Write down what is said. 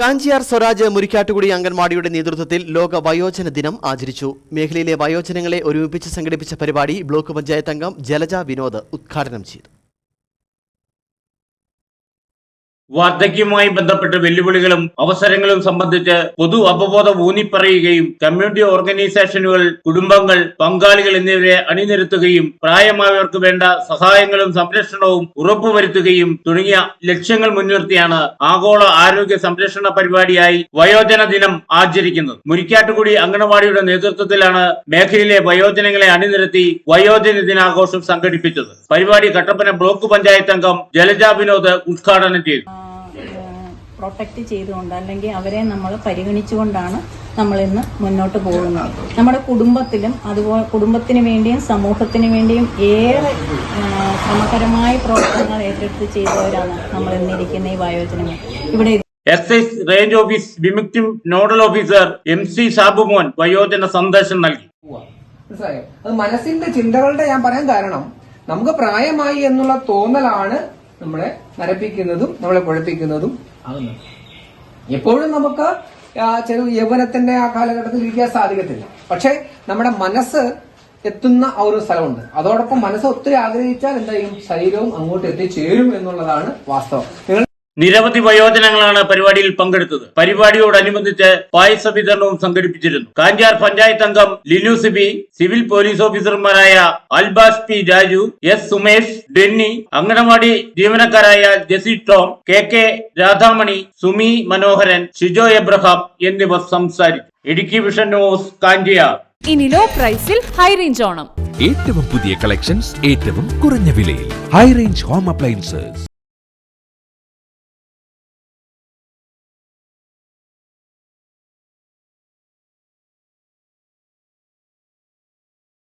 കാഞ്ചിയാർ സ്വരാജ് മുരിക്കാട്ടുകുടി അംഗൻവാടിയുടെ നേതൃത്വത്തിൽ ലോക വയോജന ദിനം ആചരിച്ചു. മേഖലയിലെ വയോജനങ്ങളെ ഒരുമിപ്പിച്ച് സംഘടിപ്പിച്ച പരിപാടി ബ്ലോക്ക് പഞ്ചായത്ത് അംഗം ജലജ വിനോദ് ഉദ്ഘാടനം ചെയ്തു. വാർദ്ധക്യവുമായി ബന്ധപ്പെട്ട് വെല്ലുവിളികളും അവസരങ്ങളും സംബന്ധിച്ച് പൊതു അവബോധം ഊന്നിപ്പറയുകയും കമ്മ്യൂണിറ്റി ഓർഗനൈസേഷനുകൾ കുടുംബങ്ങൾ പങ്കാളികൾ എന്നിവരെ അണിനിരത്തുകയും പ്രായമായവർക്ക് വേണ്ട സഹായങ്ങളും സംരക്ഷണവും ഉറപ്പുവരുത്തുകയും തുടങ്ങിയ ലക്ഷ്യങ്ങൾ മുൻനിർത്തിയാണ് ആഗോള ആരോഗ്യ സംരക്ഷണ പരിപാടിയായി വയോജന ദിനം ആചരിക്കുന്നത്. മുരിക്കാട്ടുകുടി അംഗനവാടിയുടെ നേതൃത്വത്തിലാണ് മേഖലയിലെ വയോജനങ്ങളെ അണിനിരത്തി വയോജന ദിനാഘോഷം സംഘടിപ്പിച്ചത്. പരിപാടി കട്ടപ്പന ബ്ലോക്ക് പഞ്ചായത്ത് അംഗം ജലജ വിനോദ് ഉദ്ഘാടനം ചെയ്തു. പ്രൊട്ടക്റ്റ് ചെയ്തുകൊണ്ട് അല്ലെങ്കിൽ അവരെ നമ്മൾ പരിഗണിച്ചുകൊണ്ടാണ് നമ്മൾ ഇന്ന് മുന്നോട്ട് പോകുന്നത്. നമ്മുടെ കുടുംബത്തിലും അതുപോലെ കുടുംബത്തിന് വേണ്ടിയും സമൂഹത്തിന് വേണ്ടിയും ഏറെ ക്രമകരമായ ശ്രമകരമായ പ്രവർത്തനങ്ങൾ ഏറ്റെടുത്ത് ചെയ്തവരാണ് നമ്മൾ ഇന്നിരിക്കുന്ന ഈ വയോജനങ്ങൾ. ഇവിടെ excise range office Vimukthi nodal officer M C Shabumon വയോജന സന്ദേശം നൽകി. മനസ്സിന്റെ ചിന്തകളുടെ ഞാൻ പറയാൻ കാരണം നമുക്ക് പ്രായമായി എന്നുള്ള തോന്നലാണ് നമ്മളെ നരപ്പിക്കുന്നതും നമ്മളെ കുഴപ്പിക്കുന്നതും ആകുന്നു എപ്പോഴും നമുക്ക് ചെറു യൗവനത്തിന്റെ ആ കാലഘട്ടത്തിൽ ഇരിക്കാൻ സാധിക്കത്തില്ല. പക്ഷെ നമ്മുടെ മനസ്സ് എത്തുന്ന ആ ഒരു സ്ഥലമുണ്ട്. അതോടൊപ്പം മനസ്സ് ഒത്തിരി ആഗ്രഹിച്ചാൽ എന്താ ചെയ്യും? ശരീരവും അങ്ങോട്ട് എത്തിച്ചേരും എന്നുള്ളതാണ് വാസ്തവം. നിങ്ങൾ നിരവധി വയോജനങ്ങളാണ് പരിപാടിയിൽ പങ്കെടുത്തത്. പരിപാടിയോടനുബന്ധിച്ച് പായസ വിതരണവും സംഘടിപ്പിച്ചിരുന്നു. കാഞ്ചാർ പഞ്ചായത്ത് അംഗം ലിനു സിബി സിവിൽ പോലീസ് ഓഫീസർമാരായ അൽബാസ് പി രാജു എസ് സുമേഷ് ഡെന്നി അങ്കണവാടി ജീവനക്കാരായ Jessy Tom K K Radhamani Sumi Manoharan Shijo Abraham എന്നിവർ സംസാരിച്ചു. Idukki Vision News Kanchiyar. ഇനി ലോ പ്രൈസിൽ ഹൈ റേഞ്ച് ഓണം. ഏറ്റവും പുതിയ കളക്ഷൻസ് ഏറ്റവും കുറഞ്ഞ വിലയിൽ. High range home appliances